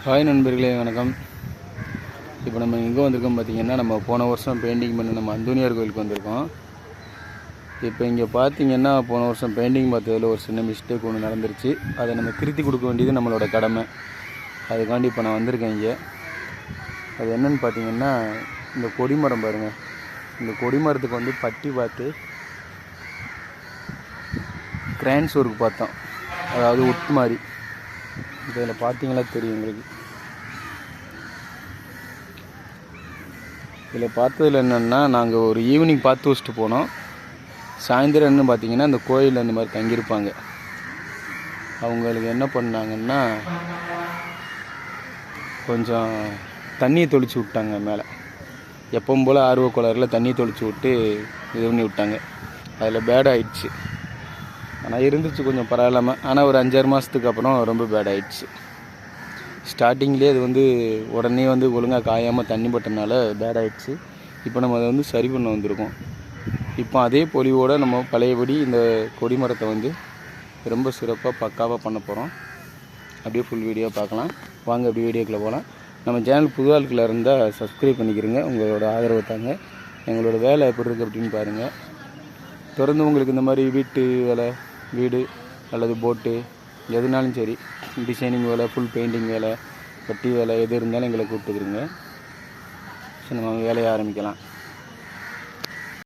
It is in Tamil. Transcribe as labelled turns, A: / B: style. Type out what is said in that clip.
A: ஹாய் நண்பர்களே வணக்கம். இப்போ நம்ம எங்கே வந்திருக்கோம் பார்த்தீங்கன்னா நம்ம போன வருஷம் பெயிண்டிங் பண்ண நம்ம அந்தோனியார் கோயிலுக்கு வந்திருக்கோம். இப்போ இங்கே பார்த்தீங்கன்னா போன வருஷம் பெயிண்டிங் பார்த்ததில் ஒரு சின்ன மிஸ்டேக் ஒன்று நடந்துருச்சு. அதை நம்ம திருத்தி கொடுக்க வேண்டியது நம்மளோட கடமை. அதுக்காண்டி இப்போ நான் வந்திருக்கேன் இங்கே. அது என்னன்னு பார்த்தீங்கன்னா இந்த கொடிமரம் பாருங்கள் இந்த கொடிமரத்துக்கு வந்து பட்டி பார்த்து கிரான்ஸ் ஒர்க் பார்த்தோம். அதாவது உட் மாதிரி இதில் பார்த்தீங்களா தெரியும் உங்களுக்கு. இதில் பார்த்ததுல என்னென்னா நாங்கள் ஒரு ஈவினிங் பார்த்து வச்சுட்டு போனோம். சாயந்தரம் என்ன பார்த்தீங்கன்னா இந்த கோயிலில் இந்த மாதிரி தங்கியிருப்பாங்க. அவங்களுக்கு என்ன பண்ணாங்கன்னா கொஞ்சம் தண்ணியை தொளிச்சு விட்டாங்க மேலே. எப்பவும் போல் ஆர்வ குளரில் தண்ணி தொளிச்சு விட்டு இது பண்ணி விட்டாங்க. அதில் பேட் ஆயிடுச்சு. ஆனால் இருந்துச்சு கொஞ்சம் பரவாயில்லாமல் ஆனால் ஒரு அஞ்சாறு மாதத்துக்கு அப்புறம் ரொம்ப பேட் ஆகிடுச்சு ஸ்டார்டிங்லேயே அது வந்து உடனே வந்து ஒழுங்காக காயாமல் தண்ணி பட்டனால பேட் ஆகிடுச்சு இப்போ நம்ம அதை வந்து சரி பண்ண வந்திருக்கோம். இப்போ அதே பொலிவோடு நம்ம பழையபடி இந்த கொடி மரத்தை வந்து ரொம்ப சிறப்பாக பக்காவாக பண்ண போகிறோம் அப்படியே ஃபுல் வீடியோ பார்க்கலாம். வாங்க அப்படியே வீடியோக்குள்ளே போகலாம். நம்ம சேனல் புது ஆட்களில் இருந்தால் சப்ஸ்கிரைப் பண்ணிக்கிறங்க. உங்களோட ஆதரவு தாங்க. எங்களோட வேலை எப்படி இருக்குது அப்படின்னு பாருங்கள் தொடர்ந்து உங்களுக்கு இந்த மாதிரி வீட்டு வேலை வீடு அல்லது போட்டு எதுனாலும் சரி டிசைனிங் வேலை ஃபுல் பெயிண்டிங் வேலை பட்டி வேலை எது இருந்தாலும் எங்களை கூப்பிட்டுக்குறீங்க சரி நம்ம வேலையை ஆரம்பிக்கலாம்.